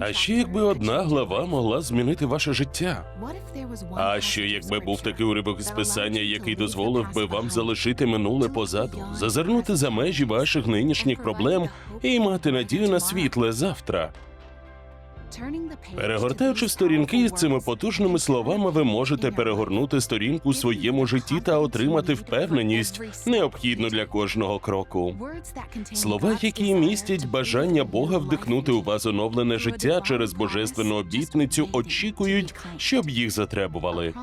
А ще якби одна глава могла змінити ваше життя. А що якби був такий уривок із писання, який дозволив би вам залишити минуле позаду, зазирнути за межі ваших нинішніх проблем і мати надію на світле завтра. Перегортаючи сторінки з цими потужними словами, ви можете перегорнути сторінку у своєму житті та отримати впевненість, необхідну для кожного кроку. Слова, які містять бажання Бога вдихнути у вас оновлене життя через божественну обітницю, очікують, щоб їх затребували.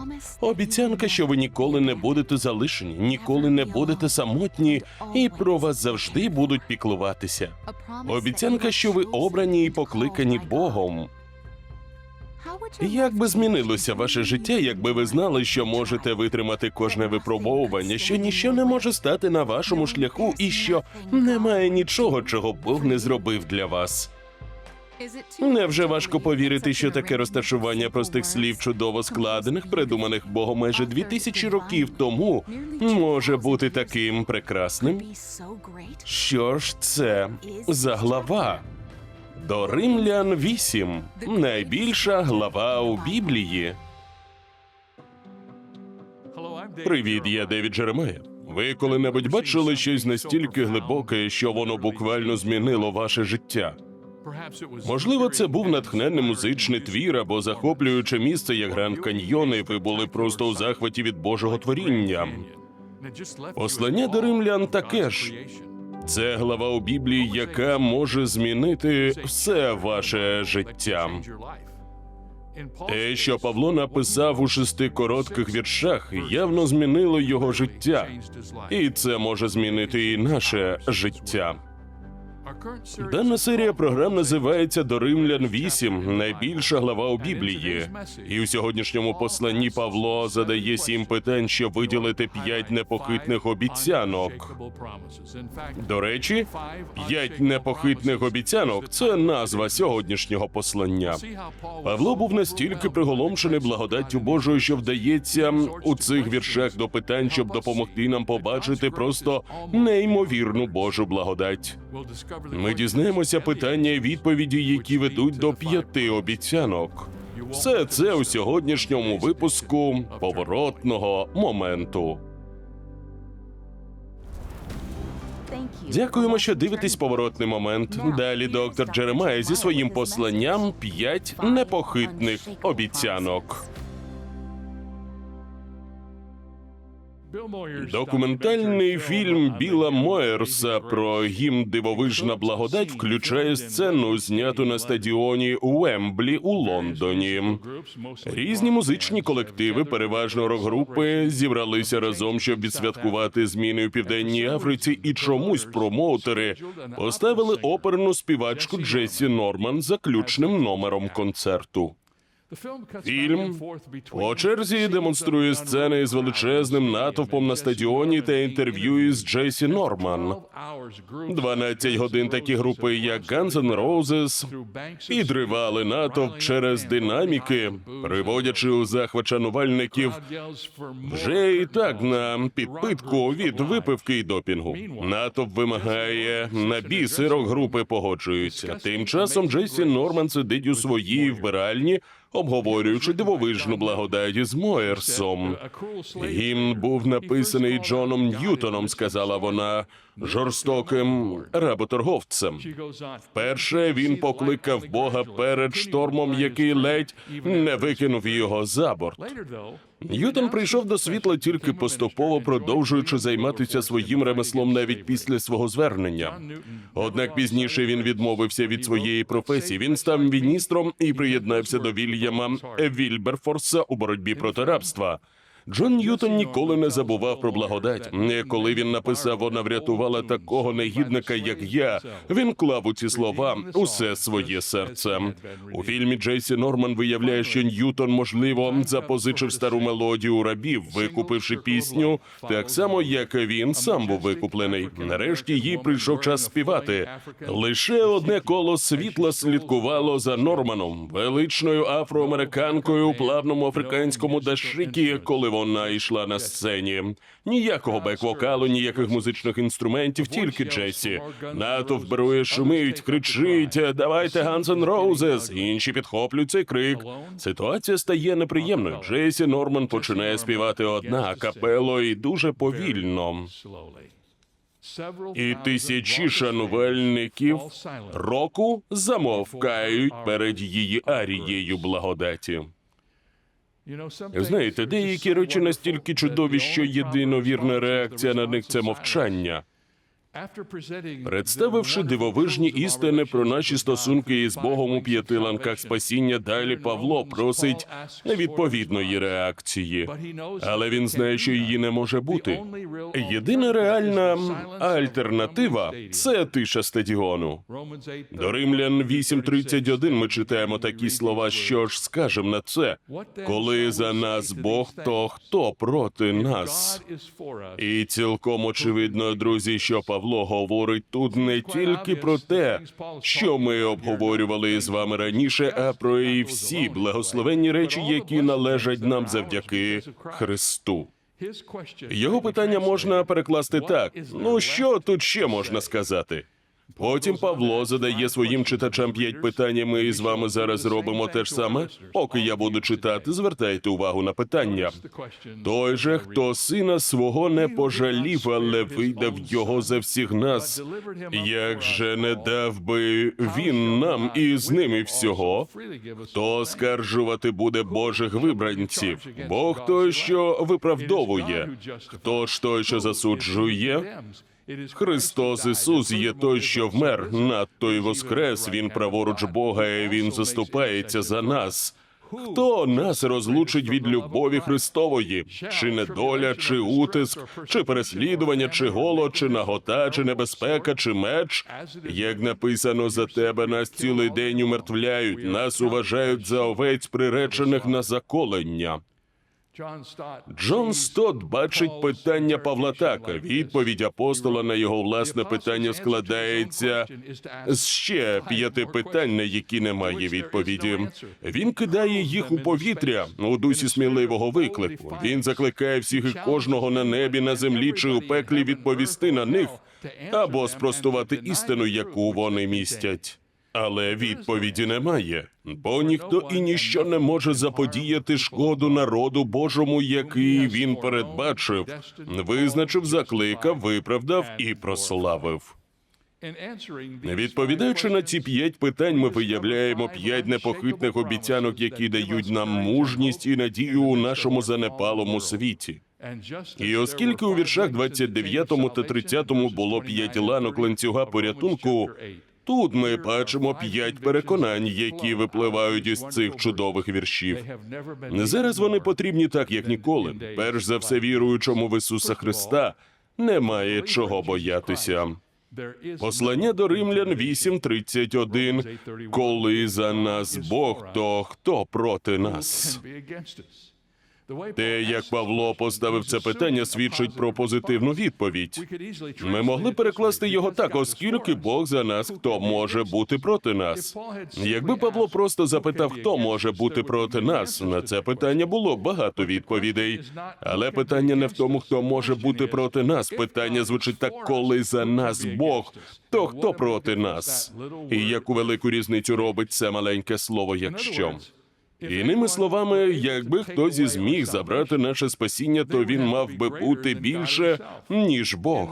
Обіцянка, що ви ніколи не будете залишені, ніколи не будете самотні, і про вас завжди будуть піклуватися. Обіцянка, що ви обрані і покликані Богом. Як би змінилося ваше життя, якби ви знали, що можете витримати кожне випробовування, що ніщо не може стати на вашому шляху, і що немає нічого, чого Бог не зробив для вас. Невже важко повірити, що таке розташування простих слів, чудово складених, придуманих Богом майже дві тисячі років тому, може бути таким прекрасним? Що ж це за глава? До Римлян 8. найбільша глава у Біблії. Привіт, я Девід Джеремея. Ви коли-небудь бачили щось настільки глибоке, що воно буквально змінило ваше життя? Можливо, це був натхненний музичний твір або захоплююче місце, як Гранд Каньйон, і ви були просто у захваті від Божого творіння. Послання до римлян таке ж. Це глава у Біблії, яка може змінити все ваше життя. Те, що Павло написав у шести коротких віршах, явно змінило його життя, і це може змінити і наше життя. Дана серія програм називається До Римлян 8, найбільша глава у Біблії. І у сьогоднішньому посланні Павло задає сім питань, щоб виділити п'ять непохитних обіцянок. До речі, п'ять непохитних обіцянок це назва сьогоднішнього послання. Павло був настільки приголомшений благодаттю Божою, що вдається у цих віршах до питань, щоб допомогти нам побачити просто неймовірну Божу благодать. Ми дізнаємося питання і відповіді, які ведуть до п'яти обіцянок. Все це у сьогоднішньому випуску поворотного моменту. Дякуємо, що дивитесь поворотний момент. Далі доктор Джеремай зі своїм посланням п'ять непохитних обіцянок. Документальний фільм Біла Моєрса про гімн Дивовижна благодать включає сцену, зняту на стадіоні Уемблі у Лондоні. Різні музичні колективи, переважно рок-групи, зібралися разом, щоб відсвяткувати зміни у південній Африці, і чомусь промоутери поставили оперну співачку Джесі Норман заключним номером концерту. Фільм по черзі демонструє сцени з величезним натовпом на стадіоні та інтерв'ю із Джейсі Норман. 12 годин такі групи, як Guns N' Roses, підривали натовп через динаміки, приводячи у захват шанувальників вже і так на підпитку від випивки й допінгу. Натовп вимагає на біси рок-групи погоджуються. Тим часом Джейсі Норман сидить у своїй вбиральні, обговорюючи дивовижну благодать з Моєрсом. Гімн був написаний Джоном Ньютоном, сказала вона, жорстоким работорговцем. Вперше він покликав Бога перед штормом, який ледь не викинув його за борт. Ньютон прийшов до світла тільки поступово продовжуючи займатися своїм ремеслом навіть після свого звернення. Однак пізніше він відмовився від своєї професії. Він став міністром і приєднався до Вільяма Вільберфорса у боротьбі проти рабства. Джон Ньютон ніколи не забував про благодать. Коли він написав, вона врятувала такого негідника, як я. Він клав у ці слова усе своє серце. У фільмі Джейсі Норман виявляє, що Ньютон, можливо, запозичив стару мелодію рабів, викупивши пісню, так само як він сам був викуплений. Нарешті їй прийшов час співати. Лише одне коло світла слідкувало за Норманом, величною афроамериканкою у плавному африканському дашикі, коли вона йшла на сцені. Ніякого бек-вокалу, ніяких музичних інструментів, тільки Джесі. Натовп берує, шумить, кричить «Давайте Guns N' Roses!» Інші підхоплюють цей крик. Ситуація стає неприємною. Джесі Норман починає співати одна капело і дуже повільно. І тисячі шанувальників року замовкають перед її арією благодаті. Знаєте, деякі речі настільки чудові, що єдино вірна реакція на них це мовчання. Представивши дивовижні істини про наші стосунки із Богом у п'яти ланках спасіння, далі Павло просить невідповідної реакції, але він знає, що її не може бути. Єдина реальна альтернатива це тиша стадіону. До Римлян 8.31 ми читаємо такі слова, що ж скажем на це. Коли за нас Бог, то хто проти нас? І цілком очевидно, друзі, що Павло говорить тут не тільки про те, що ми обговорювали з вами раніше, а про і всі благословенні речі, які належать нам завдяки Христу. Його питання можна перекласти так: ну що тут ще можна сказати? Потім Павло задає своїм читачам п'ять питань. і Ми з вами зараз робимо те ж саме. Поки я буду читати, звертайте увагу на питання. Той же, хто сина свого не пожалів, але видав його за всіх нас. Як же не дав би він нам і з ними всього? Хто оскаржувати буде Божих вибранців? Бог той, що виправдовує, хто ж той, що засуджує? Христос Ісус є той, що вмер, надто й воскрес. Він праворуч Бога, і Він заступається за нас. Хто нас розлучить від любові Христової? Чи недоля, чи утиск, чи переслідування, чи голод, чи нагота, чи небезпека, чи меч? Як написано за тебе, нас цілий день умертвляють, нас уважають за овець, приречених на заколення. Джон Стот бачить питання Павла так. Відповідь апостола на його власне питання складається з ще п'яти питань, на які немає відповіді. Він кидає їх у повітря у дусі сміливого виклику. Він закликає всіх і кожного на небі, на землі чи у пеклі відповісти на них або спростувати істину, яку вони містять. Але відповіді немає, бо ніхто і ніщо не може заподіяти шкоду народу Божому, який він передбачив, визначив, закликав, виправдав і прославив. Відповідаючи на ці п'ять питань, ми виявляємо п'ять непохитних обіцянок, які дають нам мужність і надію у нашому занепалому світі. І оскільки у віршах 29 та 30 було п'ять ланок ланцюга порятунку, Тут ми бачимо п'ять переконань, які випливають із цих чудових віршів. Зараз вони потрібні так, як ніколи. Перш за все, віруючому в Ісуса Христа немає чого боятися. Послання до Римлян 8.31. Коли за нас Бог, то хто проти нас? Те, як Павло поставив це питання, свідчить про позитивну відповідь. Ми могли перекласти його так, оскільки Бог за нас, хто може бути проти нас. Якби Павло просто запитав, хто може бути проти нас, на це питання було багато відповідей. Але питання не в тому, хто може бути проти нас. Питання звучить так, коли за нас Бог, то хто проти нас? І яку велику різницю робить це маленьке слово, якщо. Іними словами, якби хтось і зміг забрати наше спасіння, то він мав би бути більше ніж Бог.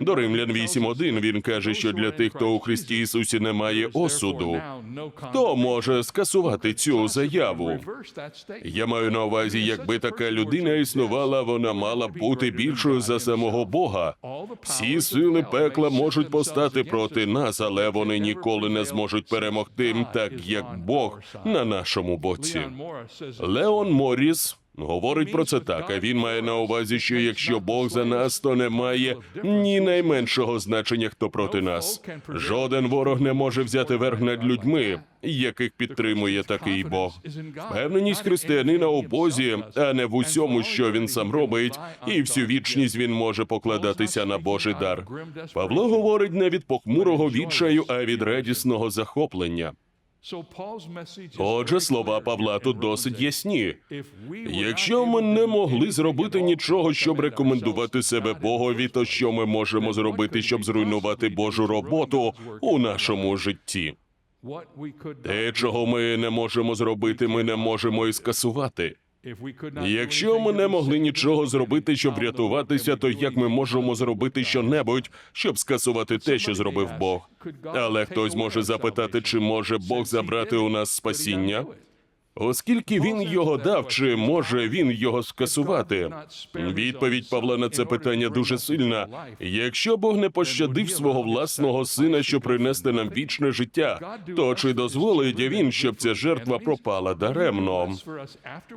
До Римлян 8.1 він каже, що для тих, хто у Христі Ісусі немає осуду, хто може скасувати цю заяву? Я маю на увазі, якби така людина існувала, вона мала б бути більшою за самого Бога. Всі сили пекла можуть постати проти нас, але вони ніколи не зможуть перемогти, так як Бог на нашому боці. Леон Морріс говорить про це так. А він має на увазі, що якщо Бог за нас, то немає ні найменшого значення, хто проти нас. Жоден ворог не може взяти верх над людьми, яких підтримує такий Бог. Впевненість християнина у Бозі, а не в усьому, що він сам робить, і всю вічність він може покладатися на Божий дар. Павло говорить не від похмурого відчаю, а від радісного захоплення. Отже, слова Павла тут досить ясні. Якщо ми не могли зробити нічого, щоб рекомендувати себе Богові, то що ми можемо зробити, щоб зруйнувати Божу роботу у нашому житті? Те, чого ми не можемо зробити, ми не можемо і скасувати. Якщо ми не могли нічого зробити, щоб врятуватися, то як ми можемо зробити щонебудь, щоб скасувати те, що зробив Бог? Але хтось може запитати, чи може Бог забрати у нас спасіння? Оскільки він його дав, чи може він його скасувати? Відповідь Павла на це питання дуже сильна. Якщо Бог не пощадив свого власного сина, щоб принести нам вічне життя, то чи дозволить він, щоб ця жертва пропала даремно?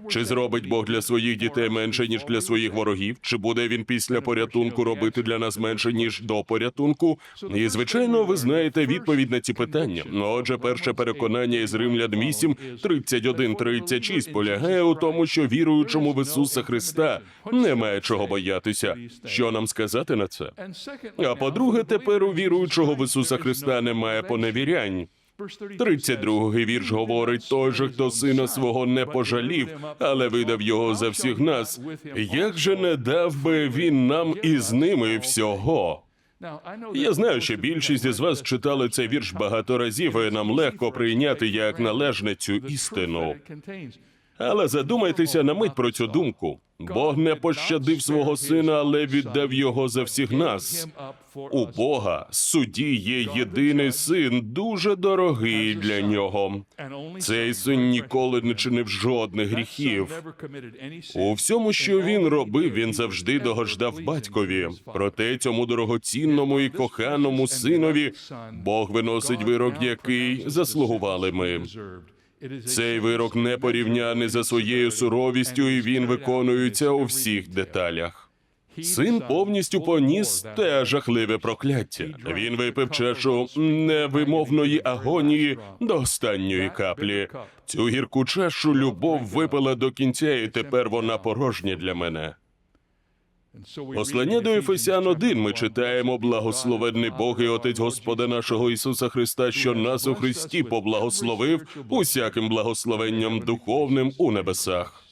Чи зробить Бог для своїх дітей менше ніж для своїх ворогів? Чи буде він після порятунку робити для нас менше ніж до порятунку? І звичайно, ви знаєте відповідь на ці питання. Отже, перше переконання із Римлян 8, 31, 36 полягає у тому, що віруючому в Ісуса Христа немає чого боятися. Що нам сказати на це? А по-друге, тепер у віруючого в Ісуса Христа немає поневірянь. 32-й вірш говорить, той же, хто сина свого не пожалів, але видав його за всіх нас. Як же не дав би він нам із ними всього? Я знаю, що більшість із вас читали цей вірш багато разів, і нам легко прийняти як належне цю істину. Але задумайтеся на мить про цю думку. Бог не пощадив свого сина, але віддав його за всіх нас. У Бога судді є єдиний син, дуже дорогий для нього. Цей син ніколи не чинив жодних гріхів. У всьому, що він робив, він завжди догождав батькові. Проте цьому дорогоцінному і коханому синові Бог виносить вирок, який заслугували ми. Цей вирок непорівняний за своєю суровістю, і він виконується у всіх деталях. Син повністю поніс те жахливе прокляття. Він випив чашу невимовної агонії до останньої каплі. Цю гірку чашу любов випила до кінця, і тепер вона порожня для мене. Послання до Ефесян 1 ми читаємо благословенний Бог і Отець Господа нашого Ісуса Христа, що нас у Христі поблагословив усяким благословенням духовним у небесах.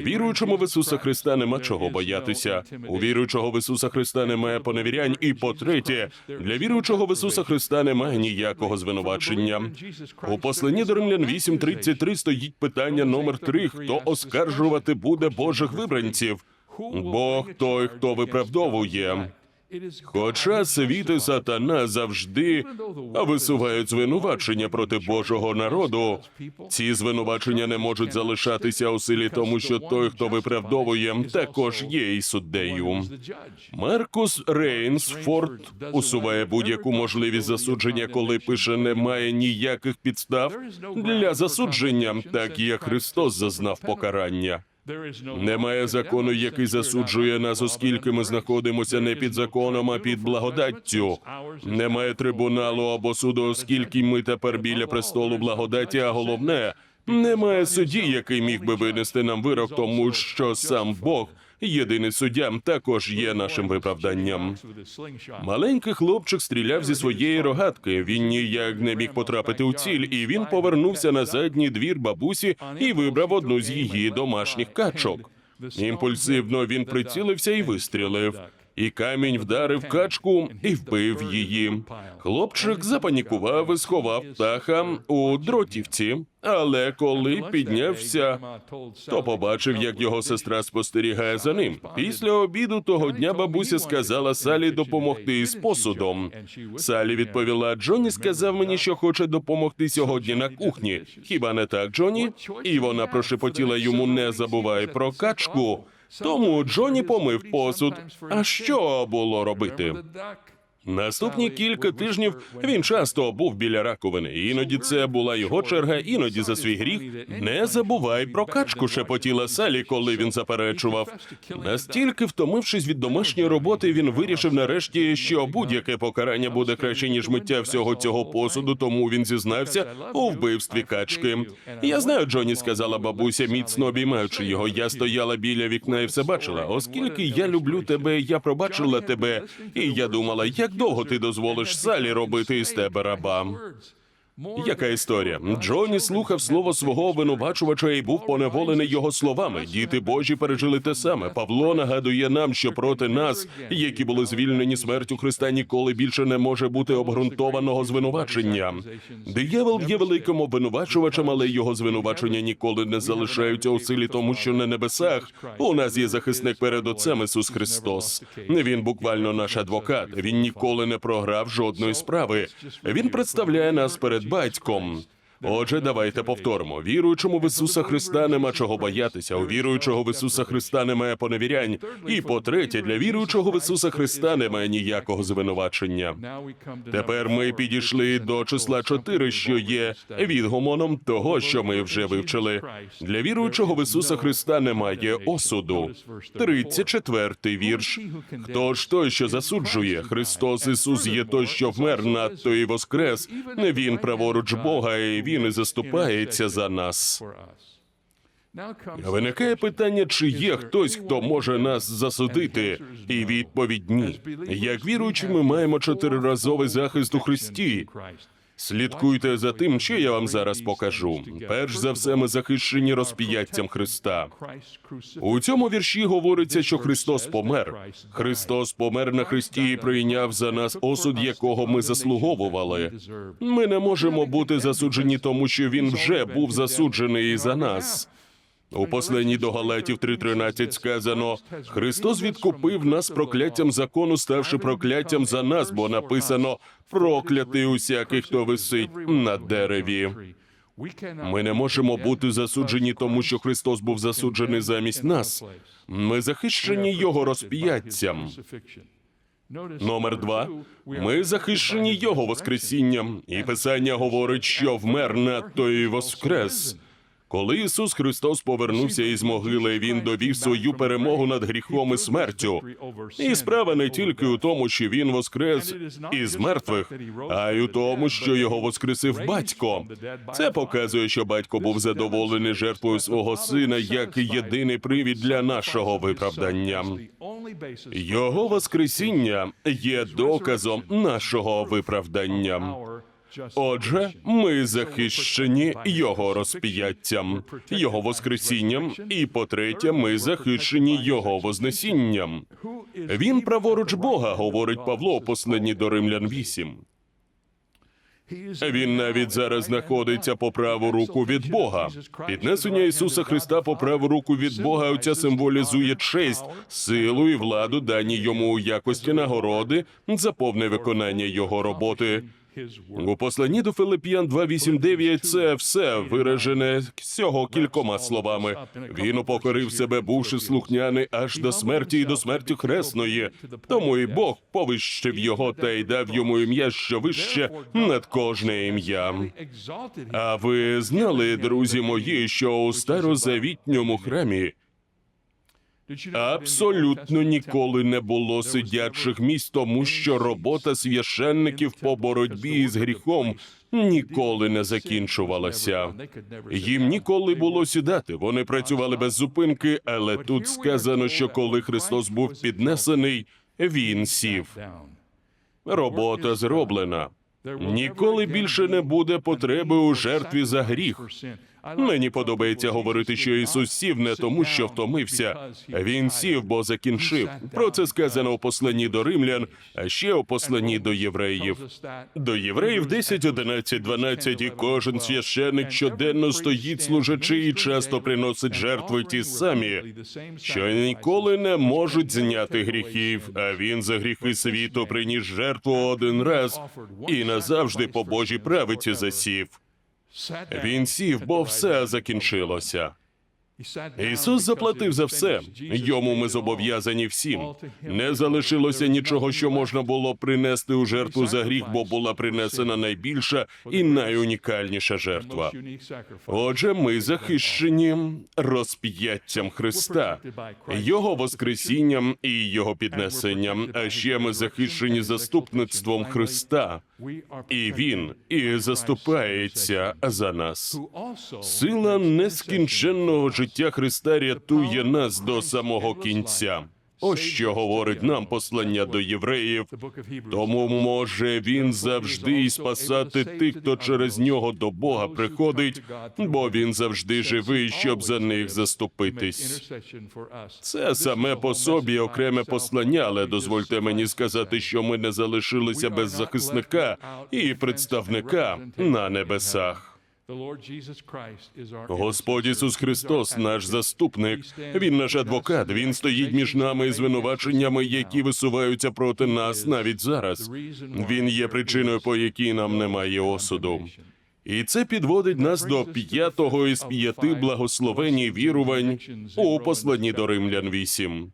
Віруючому в Ісуса Христа нема чого боятися. У віруючого в Ісуса Христа немає поневірянь. І по-третє, для віруючого в Ісуса Христа немає ніякого звинувачення. У посланні до Римлян 8.33 стоїть питання номер 3 Хто оскаржувати буде Божих вибранців? Бог той, хто виправдовує. Хоча світ і сатана завжди висувають звинувачення проти Божого народу, ці звинувачення не можуть залишатися у силі, тому що той, хто виправдовує, також є і суддею. Маркус Рейнсфорд усуває будь-яку можливість засудження, коли пише немає ніяких підстав для засудження, так як Христос зазнав покарання. Немає закону, який засуджує нас, оскільки ми знаходимося не під законом, а під благодаттю. Немає трибуналу або суду, оскільки ми тепер біля престолу благодаті. А головне, немає судді, який міг би винести нам вирок, тому що сам Бог. Єдиний суддя також є нашим виправданням. Маленький хлопчик стріляв зі своєї рогатки. Він ніяк не міг потрапити у ціль, і він повернувся на задній двір бабусі і вибрав одну з її домашніх качок. Імпульсивно він прицілився і вистрілив. І камінь вдарив качку і вбив її. Хлопчик запанікував і сховав птаха у дротівці. Але коли піднявся, то побачив, як його сестра спостерігає за ним. Після обіду того дня бабуся сказала Салі допомогти із посудом. Салі відповіла: Джонні сказав мені, що хоче допомогти сьогодні на кухні. Хіба не так, Джонні? І вона прошепотіла йому: не забувай про качку. Тому Джонні помив посуд. А що було робити? Наступні кілька тижнів він часто був біля раковини. Іноді це була його черга, іноді за свій гріх. Не забувай про качку, шепотіла Салі, коли він заперечував. Настільки втомившись від домашньої роботи, він вирішив нарешті, що будь-яке покарання буде краще ніж миття всього цього посуду. Тому він зізнався у вбивстві качки. Я знаю, Джоні сказала бабуся, міцно обіймаючи його. Я стояла біля вікна і все бачила. Оскільки я люблю тебе, я пробачила тебе, і я думала, як довго ти дозволиш Салі робити із тебе раба. Яка історія? Джоні слухав слово свого обвинувачувача і був поневолений його словами. Діти Божі пережили те саме. Павло нагадує нам, що проти нас, які були звільнені смертю Христа, ніколи більше не може бути обґрунтованого звинувачення. Диявол є великим обвинувачувачем, але його звинувачення ніколи не залишаються у силі, тому що на небесах у нас є захисник перед Отцем Ісус Христос. Він буквально наш адвокат. Він ніколи не програв жодної справи. Він представляє нас перед батьком. Отже, давайте повторимо: віруючому в Ісуса Христа нема чого боятися. У віруючого в Ісуса Христа немає поневірянь. І по-третє, для віруючого в Ісуса Христа немає ніякого звинувачення. Тепер ми підійшли до числа 4, що є відгомоном того, що ми вже вивчили. Для віруючого в Ісуса Христа немає осуду. 34-й вірш. Хто ж той, що засуджує? Христос Ісус є той, що вмер надто і воскрес. Не він праворуч Бога, і він і заступається за нас. Виникає питання, чи є хтось, хто може нас засудити, і відповідь ні. Як віруючі, ми маємо чотириразовий захист у Христі. Слідкуйте за тим, що я вам зараз покажу. Перш за все, ми захищені розп'яттям Христа. У цьому вірші говориться, що Христос помер. Христос помер на Христі і прийняв за нас осуд, якого ми заслуговували. Ми не можемо бути засуджені, тому що він вже був засуджений за нас. У посланні до Галатів 3.13 сказано: Христос відкупив нас прокляттям закону, ставши прокляттям за нас, бо написано проклятий усякий, хто висить на дереві. Ми не можемо бути засуджені, тому що Христос був засуджений замість нас. Ми захищені Його розп'яттям. Номер два. Ми захищені Його Воскресінням, і Писання говорить, що вмер надто і воскрес. Коли Ісус Христос повернувся із могили, Він довів свою перемогу над гріхом і смертю. І справа не тільки у тому, що він воскрес із мертвих, а й у тому, що його воскресив батько. Це показує, що батько був задоволений жертвою свого сина як єдиний привід для нашого виправдання. Його воскресіння є доказом нашого виправдання. Отже, ми захищені його розп'яттям, його воскресінням, і по-третє, ми захищені його вознесінням. Він праворуч Бога, говорить Павло посланні до Римлян 8. Він навіть зараз знаходиться по праву руку від Бога. Піднесення Ісуса Христа по праву руку від Бога. Оця символізує честь, силу і владу, дані йому у якості нагороди за повне виконання його роботи. У посланні до Филип'ян 2.8.9 це все виражене всього кількома словами. Він упокорив себе, бувши слухняний аж до смерті і до смерті хресної. Тому і Бог повищив його та й дав йому ім'я, що вище над кожне ім'я. А ви знали, друзі мої, що у старозавітньому храмі Абсолютно ніколи не було сидячих місць, тому що робота священників по боротьбі з гріхом ніколи не закінчувалася. Їм ніколи було сідати. Вони працювали без зупинки, але тут сказано, що коли Христос був піднесений, він сів. Робота зроблена. Ніколи більше не буде потреби у жертві за гріх. Мені подобається говорити, що Ісус сів не тому, що втомився. Він сів, бо закінчив. Про це сказано у посланні до римлян, а ще у посланні до євреїв. До євреїв 10, 11, 12, і кожен священик щоденно стоїть служачи і часто приносить жертви ті самі, що ніколи не можуть зняти гріхів. А він за гріхи світу приніс жертву один раз і назавжди по Божій правиці засів. Він сів, бо все закінчилося. Ісус заплатив за все. Йому ми зобов'язані всім. Не залишилося нічого, що можна було принести у жертву за гріх, бо була принесена найбільша і найунікальніша жертва. Отже, ми захищені розп'яттям Христа, Його воскресінням і Його піднесенням. А ще ми захищені заступництвом Христа, і Він і заступається за нас. Сила нескінченного життя Христа рятує нас до самого кінця. Ось що говорить нам послання до євреїв. Тому може він завжди і спасати тих, хто через нього до Бога приходить, бо він завжди живий, щоб за них заступитись. Це саме по собі окреме послання, але дозвольте мені сказати, що ми не залишилися без захисника і представника на небесах. Господь Ісус Христос, наш заступник, Він наш адвокат. Він стоїть між нами і звинуваченнями, які висуваються проти нас навіть зараз. Він є причиною, по якій нам немає осуду. І це підводить нас до п'ятого із п'яти благословень і вірувань у посланні до Римлян 8.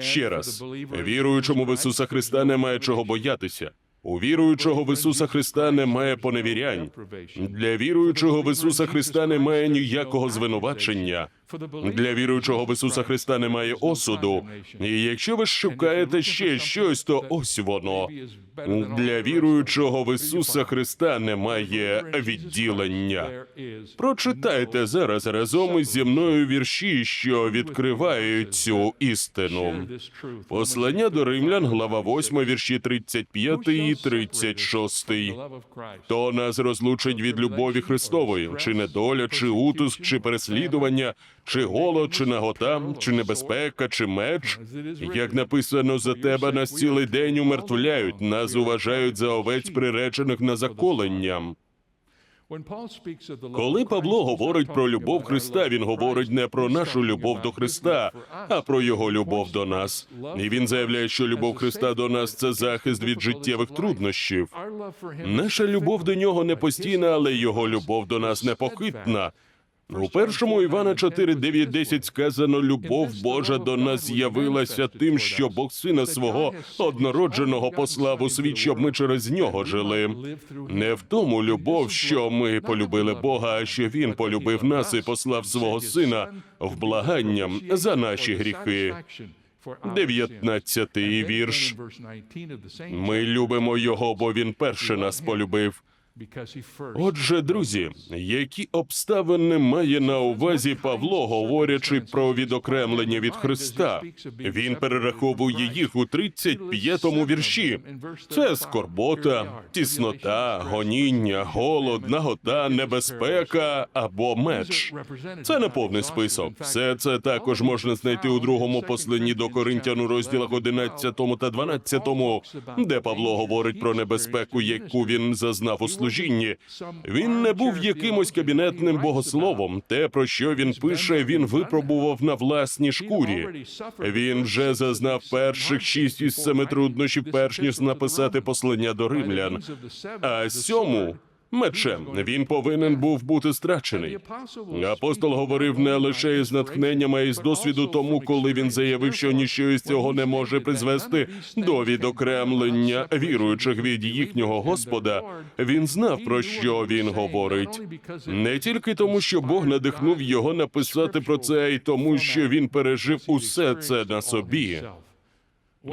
Ще раз, віруючому в Ісуса Христа немає чого боятися. У віруючого в Ісуса Христа немає поневірянь. Для віруючого в Ісуса Христа немає ніякого звинувачення. Для віруючого в Ісуса Христа немає осуду. І якщо ви шукаєте ще щось, то ось воно. Для віруючого в Ісуса Христа немає відділення. Прочитайте зараз разом із зі мною вірші, що відкривають цю істину. Послання до римлян, глава 8, вірші 35 і 36. Хто нас розлучить від любові Христової, чи недоля, чи утиск, чи переслідування, чи голод, чи нагота, чи небезпека, чи меч. Як написано за тебе, нас цілий день умертвляють, нас уважають за овець, приречених на заколенням. Коли Павло говорить про любов Христа, він говорить не про нашу любов до Христа, а про його любов до нас. І він заявляє, що любов Христа до нас це захист від життєвих труднощів. Наша любов до нього не постійна, але його любов до нас непохитна. У першому Івана 4, 9, 10 сказано, любов Божа до нас з'явилася тим, що Бог сина свого однородженого послав у світ, щоб ми через нього жили. Не в тому любов, що ми полюбили Бога, а що Він полюбив нас і послав свого сина в благанням за наші гріхи. 19-й вірш. Ми любимо його, бо він перше нас полюбив. Отже, друзі, які обставини має на увазі Павло, говорячи про відокремлення від Христа? Він перераховує їх у 35-му вірші. Це скорбота, тіснота, гоніння, голод, нагота, небезпека або меч. Це не повний список. Все це також можна знайти у другому посланні до Коринтян у розділах 11 та 12, де Павло говорить про небезпеку, яку він зазнав у служінні. Він не був якимось кабінетним богословом. Те, про що він пише, він випробував на власній шкурі. Він вже зазнав перших шість із семи труднощів, перш ніж написати послання до римлян. А сьому мечем він повинен був бути страчений. Апостол говорив не лише із натхненням, а й з досвіду тому, коли він заявив, що ніщо із цього не може призвести до відокремлення віруючих від їхнього Господа. Він знав про що він говорить. Не тільки тому, що Бог надихнув його написати про це, а й тому, що він пережив усе це на собі.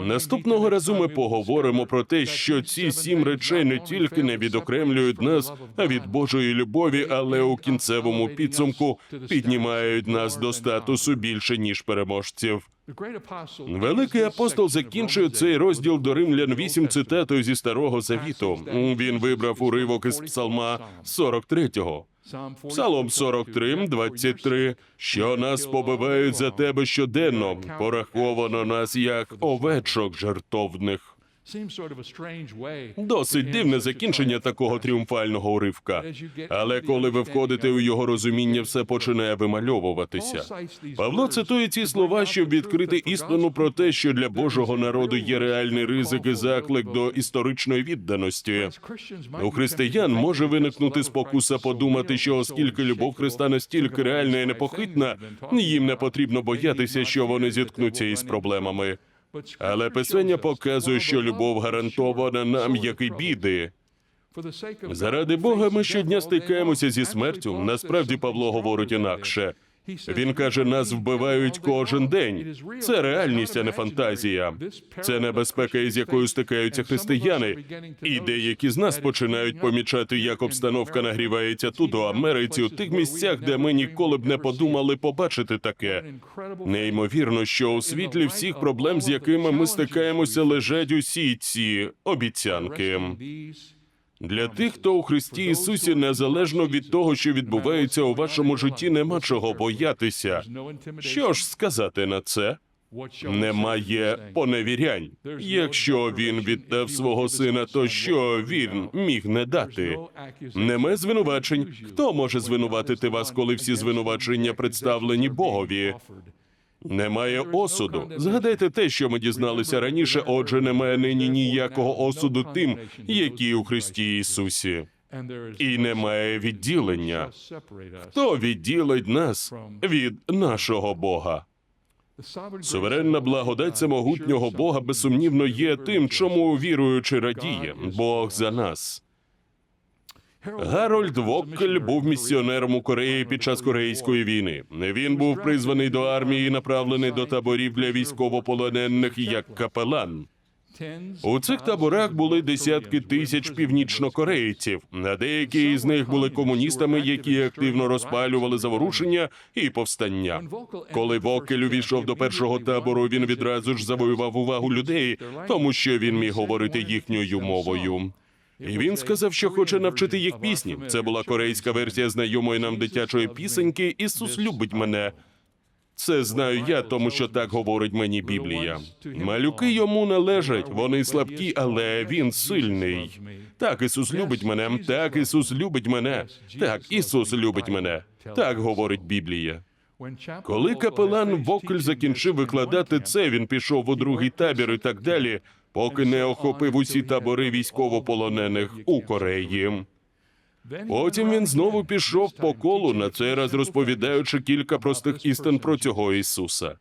Наступного разу ми поговоримо про те, що ці сім речей не тільки не відокремлюють нас від Божої любові, але у кінцевому підсумку піднімають нас до статусу більше ніж переможців. Великий апостол закінчує цей розділ до римлян 8 цитатою зі старого завіту. Він вибрав уривок із псалма 43-го. Псалом 43, 23, що нас побивають за тебе щоденно, пораховано нас як овечок жертовних. Досить дивне закінчення такого тріумфального уривка. Але коли ви входите у його розуміння, все починає вимальовуватися. Павло цитує ці слова, щоб відкрити істину про те, що для Божого народу є реальний ризик і заклик до історичної відданості. У християн може виникнути спокуса подумати, що оскільки любов Христа настільки реальна і непохитна, їм не потрібно боятися, що вони зіткнуться із проблемами. Але писання показує, що любов гарантована нам, як і біди. Заради Бога, ми щодня стикаємося зі смертю. Насправді Павло говорить інакше. Він каже, нас вбивають кожен день. Це реальність, а не фантазія. Це небезпека, із якою стикаються християни. І деякі з нас починають помічати, як обстановка нагрівається тут, у Америці, у тих місцях, де ми ніколи б не подумали побачити таке. Неймовірно, що у світлі всіх проблем, з якими ми стикаємося, лежать усі ці обіцянки. Для тих, хто у Христі Ісусі, незалежно від того, що відбувається у вашому житті, нема чого боятися. Що ж сказати на це? Немає поневірянь. Якщо він віддав свого сина, то що він міг не дати? Нема звинувачень. Хто може звинуватити вас, коли всі звинувачення представлені Богові? Немає осуду. Згадайте те, що ми дізналися раніше. Отже, немає нині ніякого осуду тим, які у Христі Ісусі. І немає відділення. Хто відділить нас від нашого Бога? Суверенна благодать самогутнього Бога безсумнівно є тим, чому віруючи радіє Бог за нас. Гарольд Воккель був місіонером у Кореї під час корейської війни. Він був призваний до армії, і направлений до таборів для військовополонених як капелан. У цих таборах були десятки тисяч північнокорейців. А деякі із них були комуністами, які активно розпалювали заворушення і повстання. Коли Вокель увійшов до першого табору, він відразу ж завоював увагу людей, тому що він міг говорити їхньою мовою. І він сказав, що хоче навчити їх пісні. Це була корейська версія знайомої нам дитячої пісеньки Ісус любить мене. Це знаю я, тому що так говорить мені Біблія. Малюки йому належать, вони слабкі, але він сильний. Так, Ісус любить мене. Так, Ісус любить мене. Так, Ісус любить мене. Так говорить Біблія. Коли капелан Вокль закінчив викладати це, він пішов у другий табір і так далі, поки не охопив усі табори військовополонених у Кореї. Потім він знову пішов по колу, на цей раз розповідаючи кілька простих істин про цього Ісуса.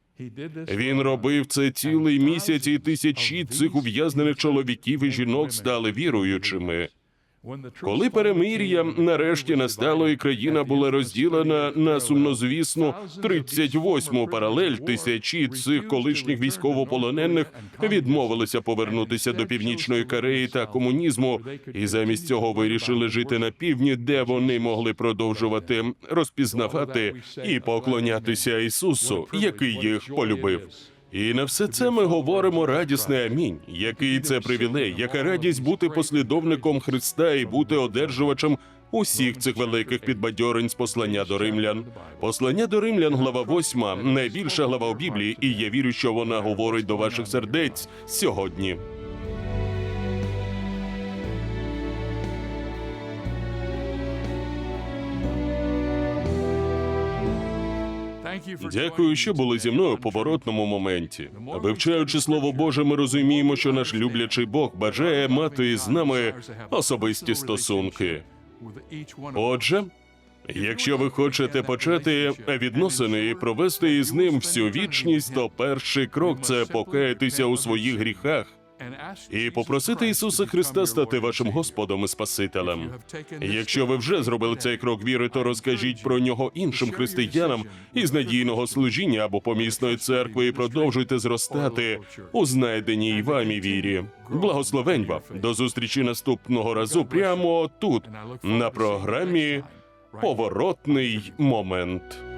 Він робив це цілий місяць, і тисячі цих ув'язнених чоловіків і жінок стали віруючими. Коли перемир'я нарешті настало, і країна була розділена на сумнозвісну 38-му паралель, тисячі цих колишніх військовополонених відмовилися повернутися до північної Кореї та комунізму, і замість цього вирішили жити на півдні, де вони могли продовжувати розпізнавати і поклонятися Ісусу, який їх полюбив. І на все це ми говоримо радісне амінь. Який це привілей, яка радість бути послідовником Христа і бути одержувачем усіх цих великих підбадьорень з послання до римлян. Послання до римлян, глава 8, найбільша глава у Біблії, і я вірю, що вона говорить до ваших сердець сьогодні. Дякую, що були зі мною у поворотному моменті. Вивчаючи слово Боже, ми розуміємо, що наш люблячий Бог бажає мати з нами особисті стосунки. Отже, якщо ви хочете почати відносини і провести із ним всю вічність, то перший крок це покаятися у своїх гріхах і попросити Ісуса Христа стати вашим Господом і Спасителем. Якщо ви вже зробили цей крок віри, то розкажіть про нього іншим християнам із надійного служіння або помісної церкви і продовжуйте зростати у знайденій вамі вірі. Благословень вам до зустрічі наступного разу прямо тут на програмі Поворотний момент.